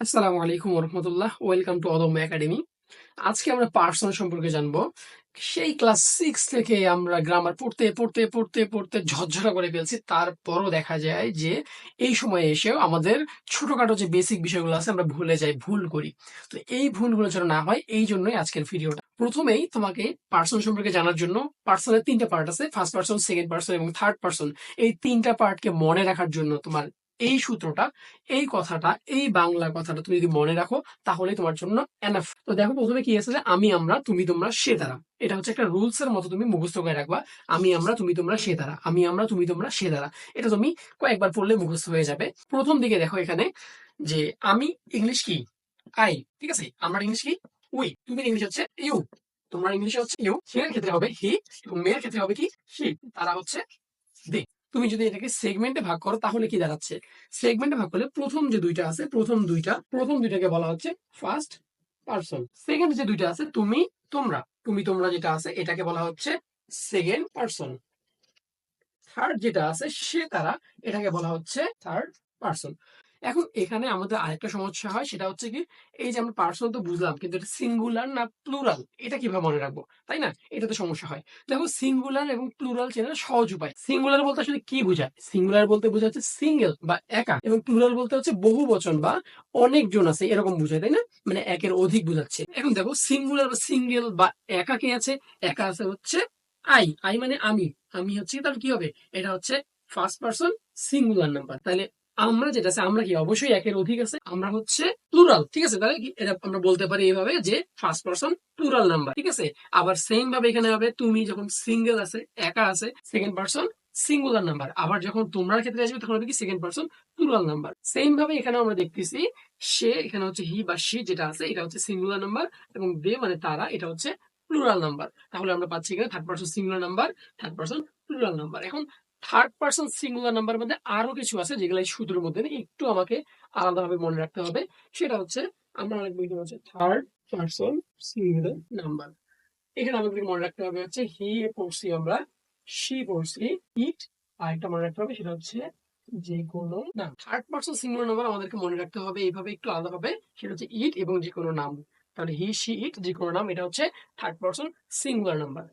আসসালামু আলাইকুম রহমতুল্লাহ ওয়েলকাম টু অদম্য একাডেমি আজকে আমরা পার্সন সম্পর্কে জানব। সেই ক্লাস সিক্স থেকে আমরা গ্রামার পড়তে পড়তে পড়তে পড়তে ঝরঝরা করে ফেলছি। তারপরও দেখা যায় যে এই সময়ে এসেও আমাদের ছোটখাটো যে বেসিক বিষয়গুলো আছে আমরা ভুলে যাই, ভুল করি। তো এই ভুলগুলো যেন না হয়, এই জন্যই আজকের ভিডিওটা প্রথমেই তোমাকে পার্সন সম্পর্কে জানার জন্য পার্সনের তিনটা পার্ট আছে। ফার্স্ট পার্সন সেকেন্ড পার্সন এবং থার্ড পার্সন এই তিনটা পার্টকে মনে রাখার জন্য তোমার এই সূত্রটা, এই কথাটা, এই বাংলা কথাটা তুমি যদি মনে রাখো, তাহলে তোমার জন্য এনাফ তো দেখো প্রথমে কি আছে যে আমি, আমরা, তুমি, তোমরা, সে, তারা। এটা হচ্ছে একটা রুলস এর মতো তুমি মুখস্থ করে রাখবা। আমি, আমরা, তুমি, তোমরা, সে, তারা। আমি, আমরা, তুমি, তোমরা, সে, তারা। এটা তুমি কয়েকবার পড়লে মুখস্থ হয়ে যাবে। প্রথম দিকে দেখো এখানে যে আমি ইংলিশ কি? আই ঠিক আছে? আমার ইংলিশ কি? উই তুমি ইংলিশ হচ্ছে ইউ তোমার ইংলিশ হচ্ছে ইউ ছেলের ক্ষেত্রে হবে হি এবং মেয়ের ক্ষেত্রে হবে কি? সি তারা হচ্ছে দে তুমি যদি এটাকে সেগমেন্টে ভাগ করো, তাহলে কি দাঁড়াচ্ছে সেগমেন্টে ভাগ করলে প্রথম যে দুইটা আছে, প্রথম দুইটা, প্রথম দুইটাকে বলা হচ্ছে ফার্স্ট পার্সন সেকেন্ড যে দুইটা আছে, তুমি, তোমরা। তুমি, তোমরা যেটা আছে, এটাকে বলা হচ্ছে সেকেন্ড পার্সন থার্ড যেটা আছে, সে, তারা, এটাকে বলা হচ্ছে থার্ড পার্সন এখন এখানে আমাদের আরেকটা সমস্যা হয়, সেটা হচ্ছে কি এই যে আমরা পার্সন তো বুঝলাম, কিন্তু এটা সিঙ্গুলার না প্লুরাল এটা কীভাবে মনে রাখব? তাই না? এটা তো সমস্যা হয়। দেখো সিঙ্গুলার এবং প্লুরাল চেনার সহজ উপায়। সিঙ্গুলার বলতে আসলে কি বোঝায়? সিঙ্গুলার বলতে বোঝা হচ্ছে সিঙ্গেল বা একা এবং প্লুরাল বলতে হচ্ছে বহু বচন বা অনেকজন আছে, এরকম বোঝায়, তাই না? মানে একের অধিক বোঝাচ্ছে। এখন দেখো সিঙ্গুলার বা সিঙ্গেল বা একা কে আছে? একা আছে হচ্ছে আই আই মানে আমি। আমি হচ্ছে তাহলে কি হবে? এটা হচ্ছে ফার্স্ট পার্সন সিঙ্গুলার নাম্বার তাহলে আমরা যেটা আছে, আমরা কি? অবশ্যই একের অধিক আছে। আমরা হচ্ছে প্লুরাল ঠিক আছে? তাহলে এটা আমরা বলতে পারি এইভাবে যে ফার্স্ট পার্সন প্লুরাল নাম্বার ঠিক আছে? আবার সেম ভাবে এখানে হবে, তুমি যখন সিঙ্গেল আছে, একা আছে সেকেন্ড পার্সন সিঙ্গুলার নাম্বার আবার যখন তোমরার ক্ষেত্রে আসবে, তখন হবে কি? Second person plural number same ভাবে এখানে আমরা দেখতেছি, সে এখানে হচ্ছে হি বা সি যেটা আছে, এটা হচ্ছে সিঙ্গুলার নাম্বার এবং দে মানে তারা, এটা হচ্ছে প্লুরাল নাম্বার তাহলে আমরা পাচ্ছি এখানে third person singular number third person plural number এখন থার্ড পার্সন সিঙ্গুলার নাম্বার মধ্যে আরও কিছু আছে যেগুলো সূত্রের মধ্যে একটু আমাকে আলাদাভাবে মনে রাখতে হবে। সেটা হচ্ছে আমরা অনেক বইতে হচ্ছে থার্ড পার্সন সিঙ্গুলার নাম্বার এখানে আমাদের মনে রাখতে হবে হচ্ছে হি পড়ছি আমরা সি পড়ছি ইট আর একটা মনে রাখতে হবে সেটা হচ্ছে যে কোনো নাম। থার্ড পার্সন সিঙ্গুলার নাম্বার আমাদেরকে মনে রাখতে হবে এইভাবে একটু আলাদাভাবে, সেটা হচ্ছে ইট এবং যে কোনো নাম। তাহলে হি সি ইট যে কোনো নাম, এটা হচ্ছে থার্ড পার্সন সিঙ্গুলার নাম্বার